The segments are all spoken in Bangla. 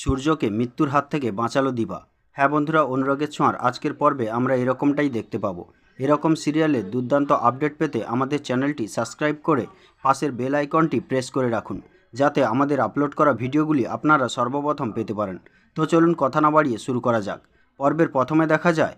সূর্যকে মৃত্যুর হাত থেকে বাঁচালো দিবা। হ্যাঁ বন্ধুরা, অনুরাগের ছোঁয়ার আজকের পর্বে আমরা এরকমটাই দেখতে পাবো। এরকম সিরিয়ালের দুর্দান্ত আপডেট পেতে আমাদের চ্যানেলটি সাবস্ক্রাইব করে পাশের বেল আইকনটি প্রেস করে রাখুন, যাতে আমাদের আপলোড করা ভিডিওগুলি আপনারা সর্বপ্রথম পেতে পারেন। তো চলুন কথা না বাড়িয়ে শুরু করা যাক। পর্বের প্রথমে দেখা যায়,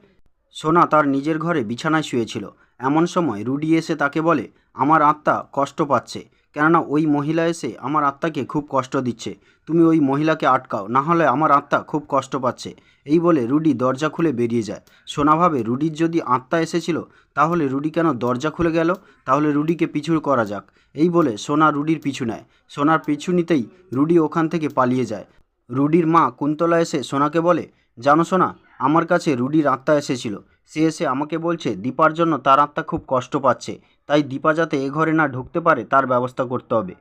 সোনা তার নিজের ঘরে বিছানায় শুয়েছিল। এমন সময় রুডি এসে তাকে বলে, আমার আত্মা কষ্ট পাচ্ছে। কেননা ওই মহিলা এসে আমার আত্মাকে খুব কষ্ট দিচ্ছে। তুমি ওই মহিলাকে আটকাও, না হলে আমার আত্মা খুব কষ্ট পাচ্ছে। এই বলে রুডি দরজা খুলে বেরিয়ে যায়। সোনাভাবে রুডির যদি আত্মা এসেছিল, তাহলে রুডি কেন দরজা খুলে গেল? তাহলে রুডিকে পিছু করা যাক। এই বলে সোনা রুডির পিছু নেয়। সোনার পিছু নিতেই রুডি ওখান থেকে পালিয়ে যায়। রুডির মা কুন্তলা এসে সোনাকে বলে, জানো সোনা, আমার কাছে রুডির আত্মা এসেছিল। সে এসে আমাকে বলছে, দীপার জন্য তার আত্মা খুব কষ্ট পাচ্ছে, তাই দীপা যাতে এ ঘরে না ঢুকতে পারে, তার ব্যবস্থা করতে হবে।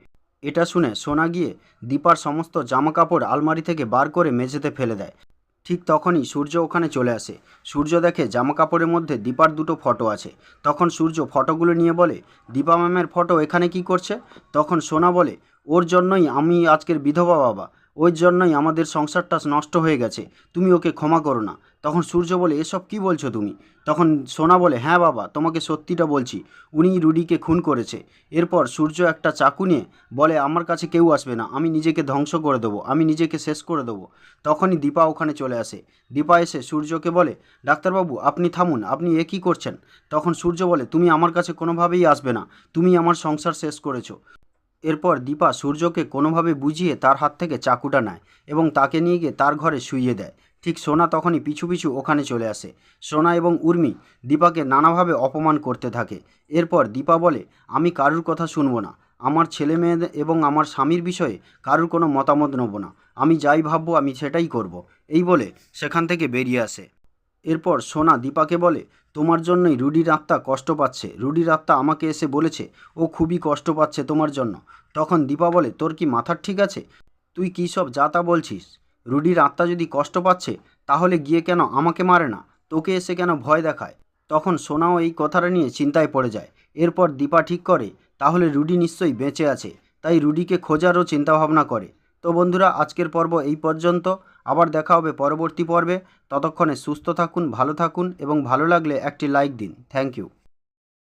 এটা শুনে সোনা গিয়ে দীপার সমস্ত জামা কাপড় আলমারি থেকে বার করে মেঝেতে ফেলে দেয়। ঠিক তখনই সূর্য ওখানে চলে আসে। সূর্য দেখে জামা কাপড়ের মধ্যে দীপার দুটো ফটো আছে। তখন সূর্য ফটোগুলো নিয়ে বলে, দীপা ম্যামের ফটো এখানে কি করছে? তখন সোনা বলে, ওর জন্যই আমি আজকের বিধবা বাবা। ওই জন্যই আমাদের সংসারটা নষ্ট হয়ে গেছে। তুমি ওকে ক্ষমা করো না। তখন সূর্য বলে, এসব কি বলছো তুমি? তখন সোনা বলে হ্যাঁ বাবা, তোমাকে সত্যিটা বলছি। উনি রুডিকে খুন করেছে। এরপর সূর্য একটা চাকু নিয়ে বলে, আমার কাছে কেউ আসবে না। আমি নিজেকে ধ্বংস করে দেবো। আমি নিজেকে শেষ করে দেবো। তখনই দীপা ওখানে চলে আসে। দীপা এসে সূর্যকে বলে, ডাক্তারবাবু, আপনি থামুন। আপনি এ কী করছেন? তখন সূর্য বলে, তুমি আমার কাছে কোনোভাবেই আসবে না। তুমি আমার সংসার শেষ করেছ। এরপর দীপা সূর্যকে কোনোভাবে বুঝিয়ে তার হাত থেকে চাকুটা নেয় এবং তাকে নিয়ে গিয়ে তার ঘরে শুইয়ে দেয়। ঠিক সোনা তখনই পিছু পিছু ওখানে চলে আসে। সোনা এবং উর্মি দীপাকে নানাভাবে অপমান করতে থাকে। এরপর দীপা বলে, আমি কারুর কথা শুনব না। আমার ছেলে মেয়েদের এবং আমার স্বামীর বিষয়ে কারুর কোনো মতামত নেব না। আমি যাই ভাববো আমি সেটাই করব। এই বলে সেখান থেকে বেরিয়ে আসে। এরপর সোনা দীপাকে বলে, তোমার জন্যই রুডির আত্মা কষ্ট পাচ্ছে। রুডির আত্মা আমাকে এসে বলেছে, ও খুবই কষ্ট পাচ্ছে তোমার জন্য। তখন দীপা বলে, তোর কি মাথার ঠিক আছে? তুই কী সব যা তা বলছিস? রুডির আত্মা যদি কষ্ট পাচ্ছে, তাহলে গিয়ে কেন আমাকে মারে না? তোকে এসে কেন ভয় দেখায়? তখন সোনাও এই কথাটা নিয়ে চিন্তায় পড়ে যায়। এরপর দীপা ঠিক করে, তাহলে রুডি নিশ্চয়ই বেঁচে আছে। তাই রুডিকে খোঁজারও চিন্তাভাবনা করে। তো বন্ধুরা, আজকের পর্ব এই পর্যন্ত। আবার দেখা হবে পরবর্তী পর্বে। ততক্ষণে সুস্থ থাকুন, ভালো থাকুন এবং ভালো লাগলে একটি লাইক দিন। Thank you